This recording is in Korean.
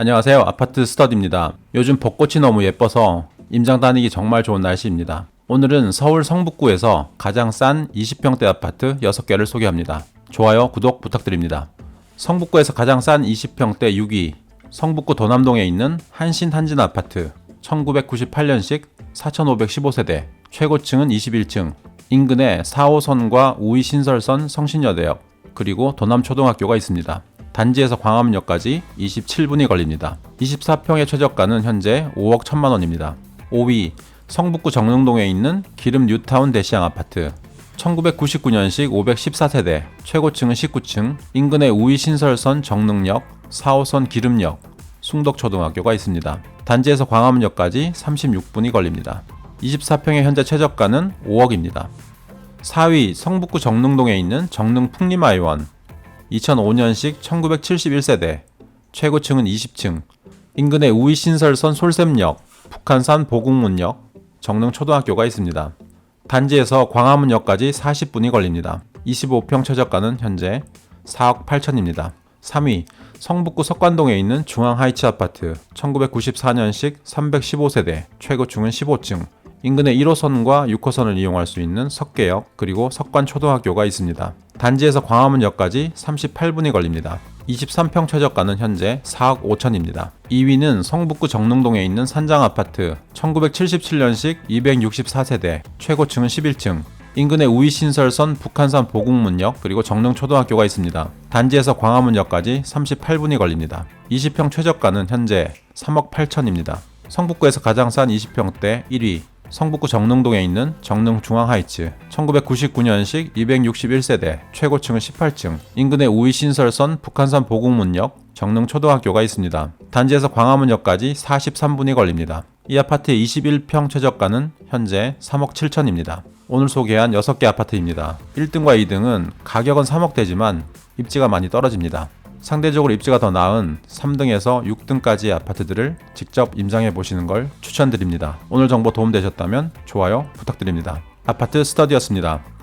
안녕하세요. 아파트 스터디입니다. 요즘 벚꽃이 너무 예뻐서 임장 다니기 정말 좋은 날씨입니다. 오늘은 서울 성북구에서 가장 싼 20평대 아파트 6개를 소개합니다. 좋아요, 구독 부탁드립니다. 성북구에서 가장 싼 20평대 6위, 성북구 도남동에 있는 한신 한진 아파트, 1998년식 4,515세대, 최고층은 21층, 인근에 4호선과 우이 신설선 성신여대역, 그리고 도남초등학교가 있습니다. 단지에서 광화문역까지 27분이 걸립니다. 24평의 최저가는 현재 5억 1천만 원입니다. 5위 성북구 정릉동에 있는 기름 뉴타운 대시양 아파트 1999년식 514세대 최고층은 19층 인근에 우이 신설선 정릉역 4호선 기름역 숭덕초등학교가 있습니다. 단지에서 광화문역까지 36분이 걸립니다. 24평의 현재 최저가는 5억입니다. 4위 성북구 정릉동에 있는 정릉 풍림아이원 2005년식 1971세대 최고층은 20층 인근에 우이신설선 솔샘역 북한산 보국문역 정릉초등학교가 있습니다. 단지에서 광화문역까지 40분이 걸립니다. 25평 최저가는 현재 4억 8천입니다. 3위 성북구 석관동에 있는 중앙하이츠 아파트 1994년식 315세대 최고층은 15층 인근에 1호선과 6호선을 이용할 수 있는 석계역 그리고 석관초등학교가 있습니다. 단지에서 광화문역까지 38분이 걸립니다. 23평 최저가는 현재 4억 5천입니다. 2위는 성북구 정릉동에 있는 산장 아파트 1977년식 264세대 최고층은 11층 인근에 우이신설선 북한산 보국문역 그리고 정릉초등학교가 있습니다. 단지에서 광화문역까지 38분이 걸립니다. 20평 최저가는 현재 3억 8천입니다. 성북구에서 가장 싼 20평대 1위 성북구 정릉동에 있는 정릉 중앙하이츠 1999년식 261세대 최고층은 18층 인근에 우이신설선 북한산 보국문역 정릉 초등학교가 있습니다. 단지에서 광화문역까지 43분이 걸립니다. 이 아파트의 21평 최저가는 현재 3억 7천입니다. 오늘 소개한 6개 아파트입니다. 1등과 2등은 가격은 3억대지만 입지가 많이 떨어집니다. 상대적으로 입지가 더 나은 3등에서 6등까지의 아파트들을 직접 임장해 보시는 걸 추천드립니다. 오늘 정보 도움되셨다면 좋아요 부탁드립니다. 아파트 스터디였습니다.